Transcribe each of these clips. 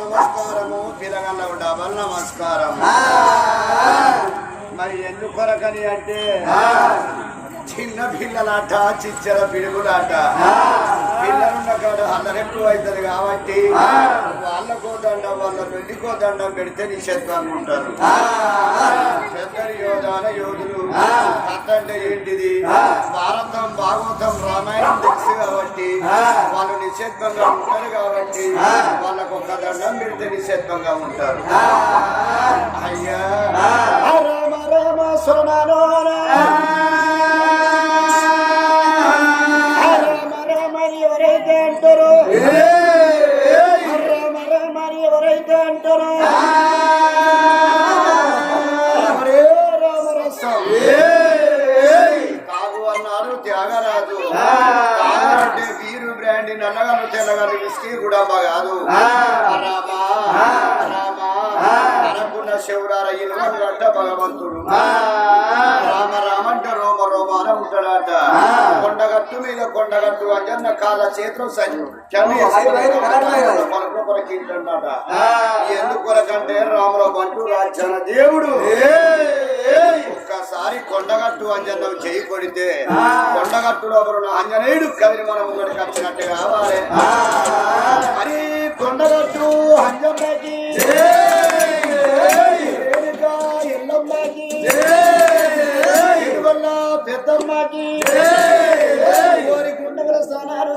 నమస్కారము. పిల్లగల్ల డబల్ నమస్కారం. మరి ఎందుకు కొరకని అంటే చిన్న పిల్లలాట చిచ్చర పిడుగులాట. పిల్లలున్న కాడ అల్లరెక్కువ అవుతుంది కాబట్టి వాళ్ళకో దండం వాళ్ళ పెళ్ళికో దండం పెడితే నిషేధంగా ఉంటారు. పెద్దరి యోధాన యోధులు. కథ అంటే ఏంటిది? భారతం భాగవతం రామాయణం తెలుసు కాబట్టి వాళ్ళు నిశ్శబ్దంగా ఉంటారు కాబట్టి వాళ్ళకు ఒక దండం పెడితే నిశ్శబ్దంగా ఉంటారు. అయ్యా. రామ రామ సురనానో విస్కీ కూడా కాదు. రామా రామా అనుకున్న ఇల్లు గడ్డ భగవంతుడు. రామ రామంట రోమ రోమ అని ఉంటాడట కొండగట్టు మీద కొండగట్టు అంజన్న కాల చేతులు పలుకుల కొరకింటాడట ఎందుకు కొరకంటే రాముల బంటు రాజ్యాన దేవుడు. ఒక్కసారి కొండగట్టు అంజనం చేయి కొడితే కొండగట్టులో ఉన్న ఆంజనేయుడు కవిని మనం ముంగడికి వచ్చినట్టు కావాలి. మరి కొండగట్టు రేణుకా ఎల్లమ్మకి పెద్దమ్మకి గుండగల స్థానాలు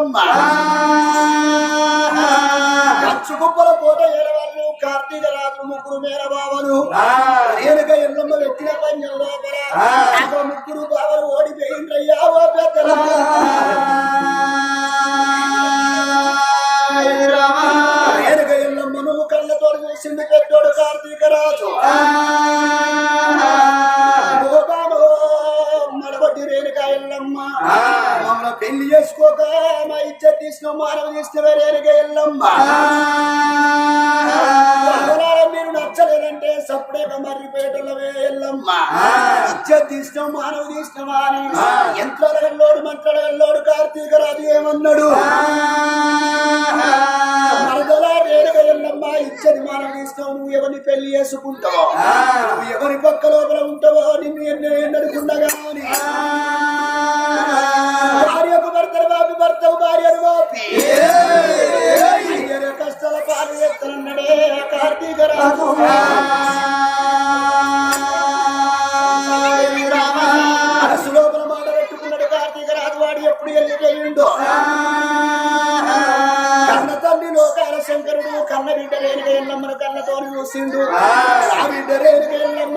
గిరసారి ఎల్లమ్మ కంచు కుప్పల కోట ఏడవాళ్ళు కార్తీక రాత్రు ముగ్గురు మేనబావలు రేణుక ఎల్లమ్మ వెట్టిన పంజం లోపల. ఆ. ముగ్గురు బావలు ఓడిపోయిండ్రయ్యా ఓ పెద్దల. రేణుక ఎల్లమ్మను కళ్ళతో చూసింది పెద్దోడు కార్తీక రాజు. మానవ తీసుకున్న రేణుక ఎల్లమ్మ. వందనాల మీరు నచ్చలేదంటే సప్పుడేక మర్రిపేటలవే ఎల్లమ్మ. ఇజ్జత్ తీసుకున్న మానవ తీసుకున్నా అని యంత్రాల గల్లోడు మంత్రాల గల్లోడు కార్తీక రాజు ఏమన్నాడు? ఇచ్చని మానవ తీసుకున్నావు నువ్వు ఎవరిని పెళ్ళి చేసుకుంటావో? నువ్వు ఎవరి పక్క లోపల ఉంటావో నిన్ను ఎన్నో భర్తవు భార్యను కష్టాల పాలు ఎత్తనన్నాడే కార్తీక రాజు. లోపల మాట పెట్టుకున్నాడు కార్తీక రాజు. వాడు ఎప్పుడు వెళ్ళిపోయిండో. కన్న తల్లి లోకాల శంకరుడు కన్న బిడ్డ రేణుక ఎల్లమ్మను కన్నతో చూసిండు. ఆ! బిడ్డ రేణుక ఎల్లమ్మ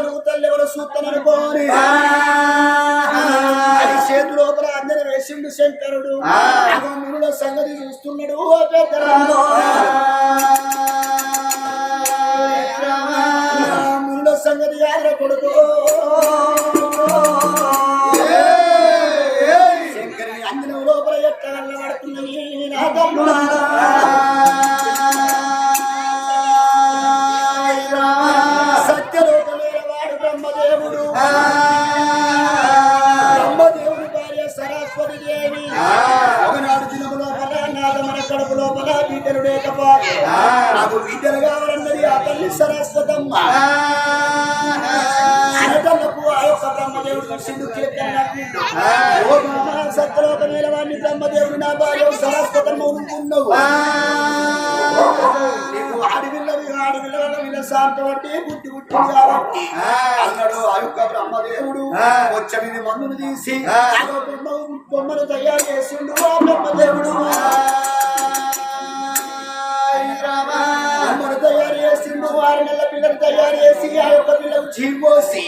ఎవరు? తల్లి ఎవరు సూత్తననుకోని అది చేతు లోపల అందరి వేసిండు శంకరుడు. సంగతి సరస్వతి దేవి. ఒకనాడు దినము లోపల నాదమన కడుపు లోపల బిడ్డలు లేకపోతే నాకు బిడ్డలు కావాలన్నది ఆ తల్లి సరస్వతమ్మ. అనటలకు ఆ యొక్క బ్రహ్మదేవుడు చూసిండు కీర్తన నవ్విండు. ఓ బ్రహ్మ సత్యలోకమైన వాడిని బ్రహ్మదేవుడు నా భార్య సరస్వతమ్మ ఉన్నావు నీకు ఆడపిల్లవి ఆడపిల్లల మీద శాంతబట్టి బుద్ధి పుట్టింది కాబట్టి అన్నాడు ఆ యొక్క బ్రహ్మదేవుడు. వచ్చమిది మందును తీసి బొమ్మను తయారు చేసిండు ఆ బ్రహ్మదేవుడు. బొమ్మను తయారు చేసిండు ఆరు నెలల పిల్లలు తయారు చేసి ఆ యొక్క పిల్లకు చీపోసి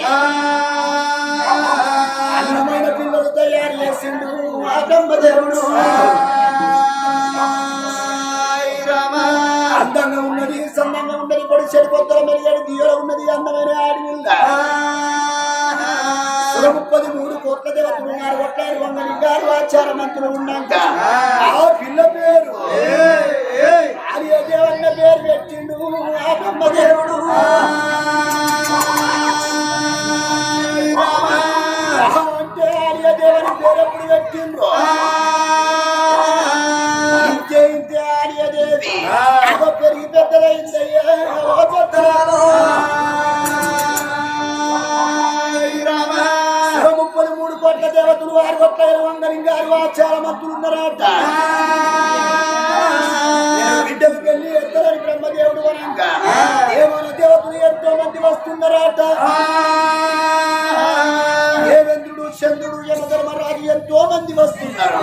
అందమైన పిల్లలు తయారు చేసిండు ఆ బ్రహ్మదేవుడు. అందంగా ఉన్నది సన్నంగా ఉన్నది పొడి చెడు కొత్తల మెరుగడి దియోలో ఉన్నది అందమైన ఆడపిల్ల ముప్పది మూడు కోట్ల దేవతలు ఉన్నారు కొట్లాడు వంగని గారు ఆచార మంత్రులు ఉన్నాక. ఆ. పిల్ల ఎంతో మంది వస్తున్నారు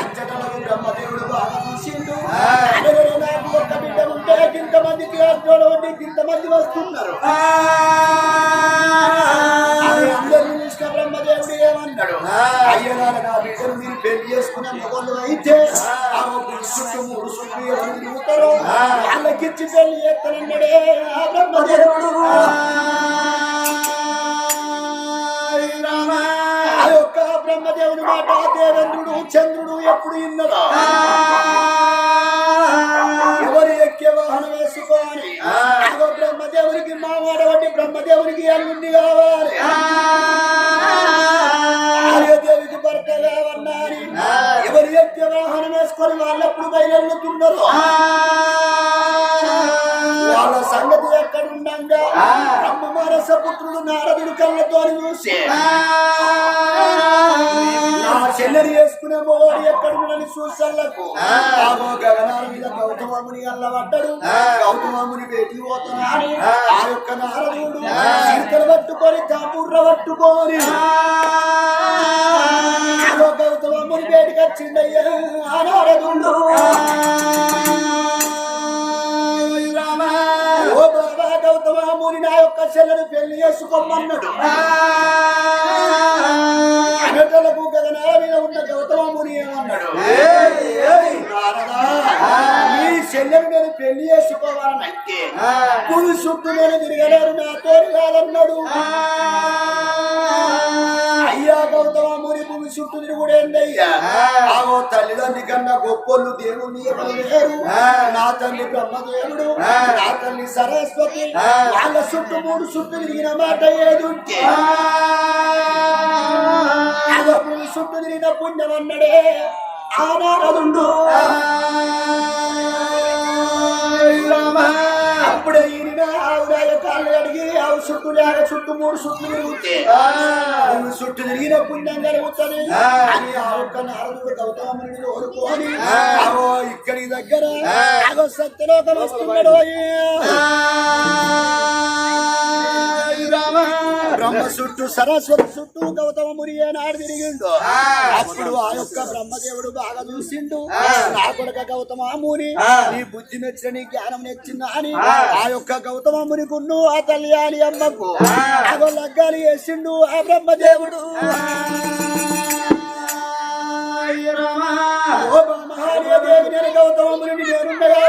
అంతటలకు బ్రహ్మదేవుడు బాగా చూసిండు. అడగడు నాకు ఒక్క బిడ్డ ఉంటే ఇంతమందికి అర్జునుడు ఉండి ఇంతమంది వస్తున్నారు. అది అందరినీ చూసిన బ్రహ్మదేవుడు ఏమన్నాడు? అయ్యగారు నా బిడ్డను మీరు పెళ్ళి చేసుకునే మొగలు అయితే ఆ. చుట్టూ మూడు ఎవరు తిరుగుతారో వాళ్ళకిచ్చి పెళ్ళి చేస్తానన్నాడే ఆ బ్రహ్మదేవుడు. దేవేంద్రుడు చంద్రుడు ఎప్పుడు విన్నదా ఎవరు ఎక్కే వాహనం వేసుకోవాలి? బ్రహ్మదేవునికి మా వాడబట్టి బ్రహ్మదేవునికి అల్లుండి కావాలి. ఆర్యదేవికి భర్త ఎవరు ఎక్కే వాహనం వేసుకొని వాళ్ళప్పుడు బయలుతున్నారు వాళ్ళ సంగతి ఎక్కడుండగా బ్రహ్మ మానస పుత్రుడు నారదుడు కళ్ళతో చూసి నా చెల్లెని వేసుకునే మోడి ఎక్కడుందని చూసల్లకు ఆగో గగనాల మీద గౌతమముని అల్లబడ్డడు. గౌతమముని బేటి పోతున్నాడు. ఆ. యొక్క నారదుడు సీతలు పట్టుకొని తాపుర్ర పట్టుకొని గౌతమముని బేటికి వచ్చిండయ్యా ఆ నారదుడు. చెల్లెని పెళ్ళి చేసుకోమన్నాడు అనటలకు గగనాల మీద ఉన్న గౌతమముని ఏమన్నాడు? నీ చెల్లెని నేను పెళ్ళి చేసుకోవాలని పులి చుట్టూ నేను తిరగలేరు నాతో కాదన్నాడు అయ్యా చుట్టూ తిరుగుడేందయ్యా ఆగో తల్లిదండ్రి కన్నా గొప్పోళ్ళు దేవుని లేరు? నా తల్లి బ్రహ్మదేవుడు నా తల్లి సరస్వతి వాళ్ళ చుట్టూ మూడు చుట్టూ తిరిగిన మాట ఏదుంటే చుట్టూ తిరిగిన పుణ్యం అన్నడే ఆనారదుండు అప్పుడే ఈయన ఆవురాయ కాళ్ళు అడిగి చుట్టూ లేక చుట్టూ మూడు చుట్టూ తిరుగుతే చుట్టూ తిరిగిన పుణ్యం కలుగుతుంది కోరుకొని ఇక్కడి దగ్గర సత్యలోకం వస్తున్నాడు బ్రహ్మ చుట్టూ సరస్వతి చుట్టూ గౌతమ ముని ఏనాడు తిరిగిండు. అప్పుడు ఆ యొక్క బ్రహ్మదేవుడు బాగా చూసిండు. నా కొడుక గౌతమ ముని నీ బుద్ధి మెచ్చిన నీ జ్ఞానం నెచ్చిందా అని ఆ యొక్క గౌతమ ముని గున్ను ఆ తల్లి ఆలి అమ్మకు. అగో లగ్గాలు వేసిండు ఆ బ్రహ్మదేవుడు. గౌతమ ముని నేనుండగా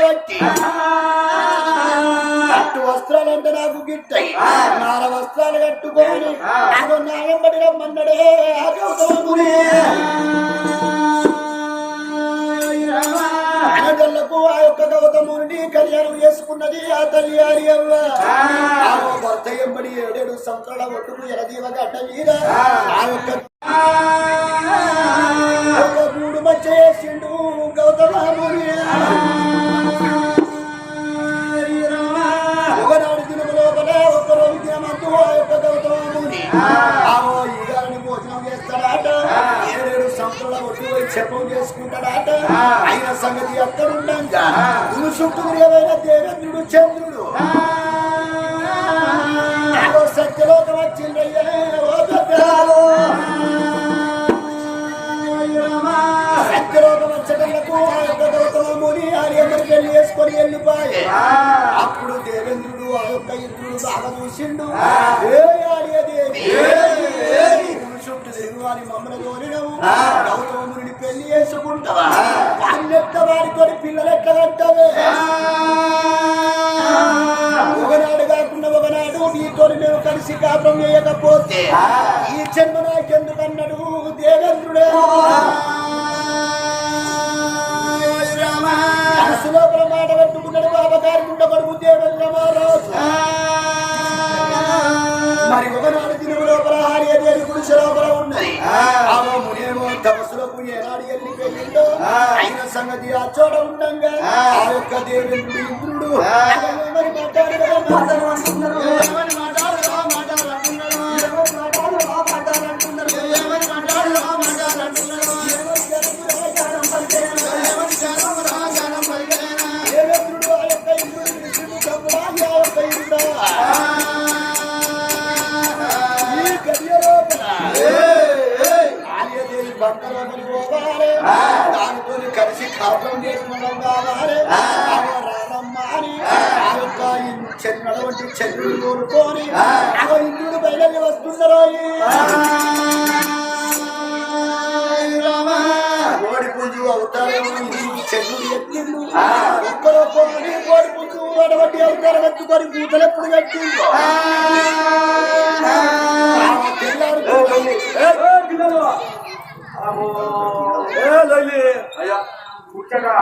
పట్టు వస్త్రాలంటే నాకు గిట్టాయి నాల వస్త్రాలు కట్టుకొని అదో నాయంబడి రమ్మన్నడే ఆ గౌతముని అనగళ్ళకు ఆ యొక్క గౌతముని కళ్యాణం చేసుకున్నది ఆ తల్లి ఆరి అవ్వ ఆ భర్త ఎంబడి ఏడేడు సంవత్సరాల ఒట్టుకు ఎరదీవ గడ్డ మీద ఆ యొక్క గూడు మచ్చ చేసిండు గౌతముని చెప్పం చేసుకుంటాడాట. అయిన సంగతి ఎక్కడుండంగా గురు చుట్టూ ఏవైనా దేవేంద్రుడు చంద్రుడు. సత్యలోకం ఆర్యమరికి వెళ్ళి వేసుకొని వెళ్ళిపోయే అప్పుడు దేవేంద్రుడు ఆ యొక్క ఇంద్రుడు బాగా చూసిండు. ఏ ఆర్యదేవి? చుట్టూ వారి మమ్మల్ని కోరినవు? చేసుకుంటావా? వాళ్ళెట్ట వారితో పిల్లలు ఎట్లా కట్టవే. ఒకనాడు కాకుండా ఒకనాడు నీతో మేము కలిసి కాపురం చేయకపోతే ఈ జన్మ నాకెందుకన్నాడు దేవేంద్రుడే? మనసు లోపల మాట పెట్టుకున్నాడు బాబా గారి గుండె కొడుకు దేవేంద్ర తపస్సులకు ఏనాడు వెళ్ళిపోయిందో అయిన సంగతి ఆ చోట ఉండంగా ఆ. యొక్క దేవేంద్రుడు ఇంద్రుడు. మాట్లాడరా మాట్లాడంటున్నారు ఎవరి కాపురం చేసుకోవడం కావాలి కోరుకొని ఇంద్రుడు బయలుదేరి కోడి పుంజు అవుతారేమో ఇది చంద్రుడు ఎత్తిండు ఒక్కరో కోడి కోడి పుంజు అటువంటి అవుతారు ఎత్తుకొని పూతలు ఎప్పుడు కట్టిండు కూర్చోగా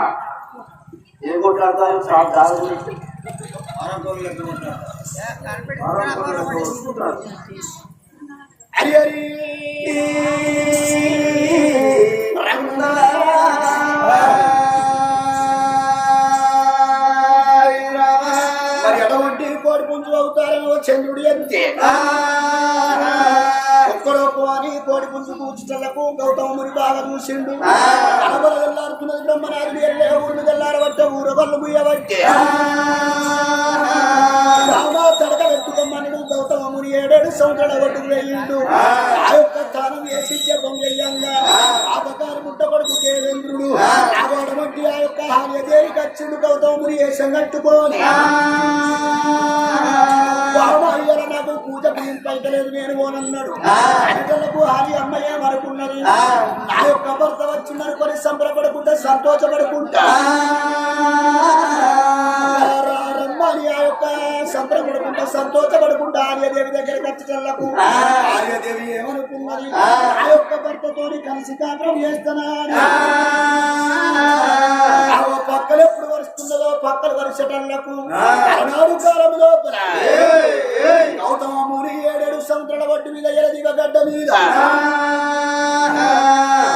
ఏం కొట్లాడతారు చాలా దారులు హరి హరి మరి ఎటువంటి కోడి పుంజు అవుతారేమో చంద్రుడి అంతే కోరి కోడి పుంజు కూర్చుటలకు గౌతముని బాగా చూసిండు. వెళ్ళారుతున్నది బ్రహ్మనాథుడు వెళ్ళే ఊరిని వెళ్ళారబట్టే ఊర కళ్ళు ముయ్యబట్టే. తడక వెతుకమ్మనుడు గౌతముని ఏడేడు సంవత్సరాల ఒడ్డుకు వెళ్ళిండు ఆ. యొక్క స్థానం వేసి జపం చెయ్యంగా ఆపకారు ముట్ట కొడుకు దేవేంద్రుడు. అటువంటి ఆ యొక్క కచ్చిండు గౌతముని వేషం కట్టుకొని పైకలేదు నేను పోనన్నాడు అడిగలకు హారి అమ్మయ్య మరకున్నది నా యొక్క భర్త వచ్చిన్నారు కొని సంబరపడకుండా సంతోషపడుకుంటా. రమ్మని ఆ యొక్క సంబరపడకుండా సంతోషపడకుండా ఆర్యదేవి దగ్గర ఖర్చులకు ఆర్యదేవి ఏమనుకున్నది? ఆ. యొక్క భర్తతోని కలిసి కాపురం చేస్తానా పక్కలు ఎప్పుడు వరుస్తున్నదో పక్కలు వరుసటలకు ఆనాడు కాలం లోపల గౌతమముని ఏడేడు ఒడ్డు మీద ఎలదిగ గడ్డ మీద.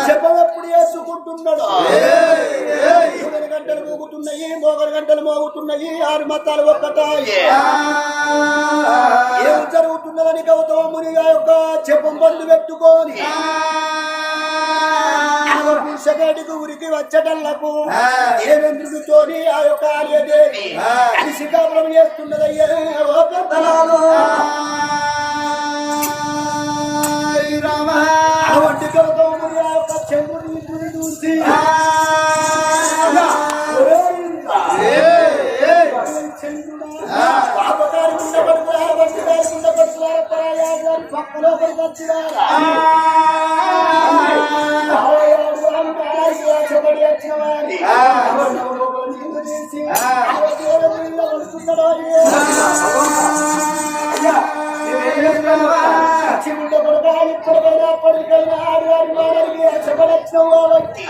చెప్పం ఎప్పుడు వేసుకుంటున్నాడు గంటలు మోగుతున్నాయి మోగలు గంటలు మోగుతున్నాయి ఆరు మతాలు ఒక్కటాయి. ఏం. జరుగుతున్నదని గౌతమముని యొక్క చెప్పం బంధు పెట్టుకొని. సెకండ్కి ఉరికి వచ్చటల్లకు ఏమెందుకుతోని ఆ యొక్క ఆర్యదేవి శిఖాపురం చేస్తున్నదయ్యో. పెద్దలాలు. పక్కలో పడి వారి అయ్యా నువ్వేం చేస్తున్నావా చిన్న కొడకాలు ఇప్పటికైనా అప్పటికైనా ఆరు ఆరు వారికి ఆశపడి వచ్చిన కాబట్టి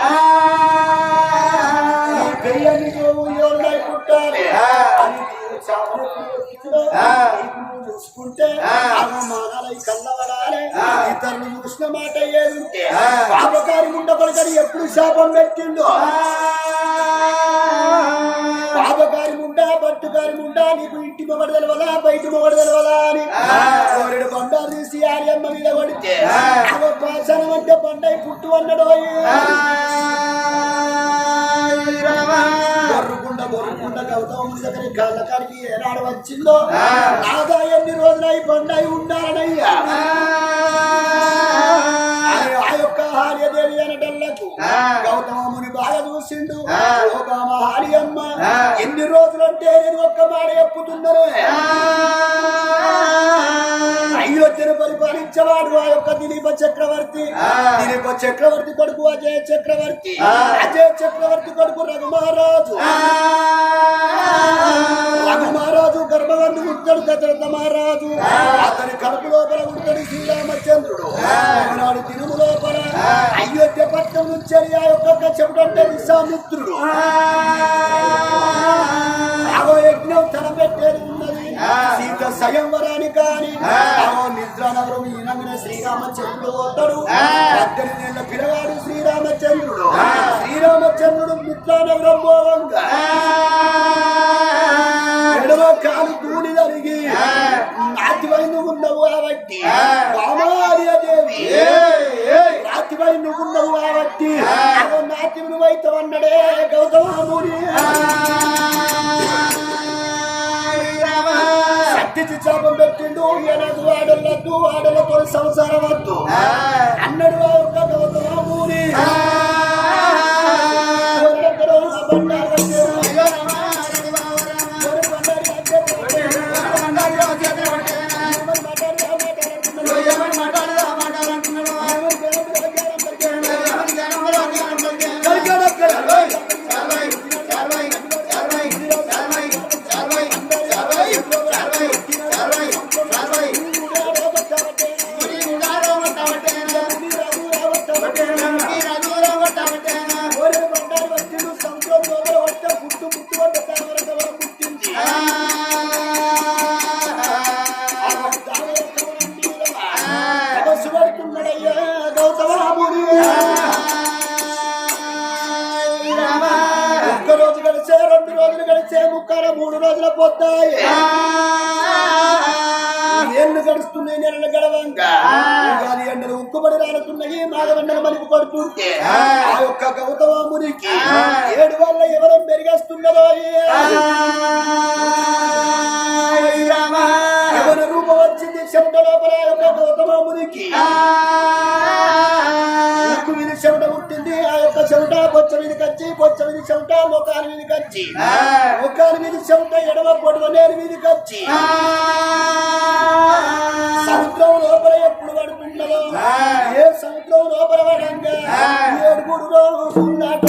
వచ్చిందో? నాదా ఎన్ని రోజులై బండై ఉండాలనయ్యా? ఆ. యొక్క హార్యదేవి అనటల్లకు గౌతముని బాగా చూసిండు. ఓబామ హార్యమ్మ ఎన్ని రోజులంటే నేను ఒక్క మాట చెప్పుతున్నాను అయోధ్యను పరిపాలించేవాడు ఆ యొక్క దిలీప చక్రవర్తి. దిలీప చక్రవర్తి కొడుకు అజయ చక్రవర్తి. అజయ చక్రవర్తి కొడుకు రఘుమహారాజు. రఘుమహారాజు గర్భవంతు ఉంటాడు దశరథ మహారాజు. అతని కడుపు లోపల ఉంటాడు శ్రీరామచంద్రుడు. ఒకనాడు తిరుము లోపల అయోధ్య పట్టణం నుంచి ఆ యొక్క చెబుతుంటే విశ్వామిత్రుడు. అవో యజ్ఞం తలపెట్టేది ఉన్నది. సీత స్వయంవరాని కాని అవో నిద్ర నగరం ఈనమిన శ్రీరామచంద్రుడు పోతాడు. పద్దెనిమిది ఏళ్ళ పిలవాడు శ్రీరామచంద్రుడు. శ్రీరామచంద్రుడు మిత్రానగరం పోవంగా. పెట్టిండు ఎనదు ఆడలద్దు ఆడలతో సంసారం వద్దు. చెమట ముఖాని మీద కచ్చి. ముఖాని మీద చెమట ఎడమ పొడవ నేరు మీద కచ్చి. సముద్రం లోపల ఎప్పుడు పడుతున్నదో ఏ సముద్రం లోపల పడంగా ఏడుగురు రోజులాట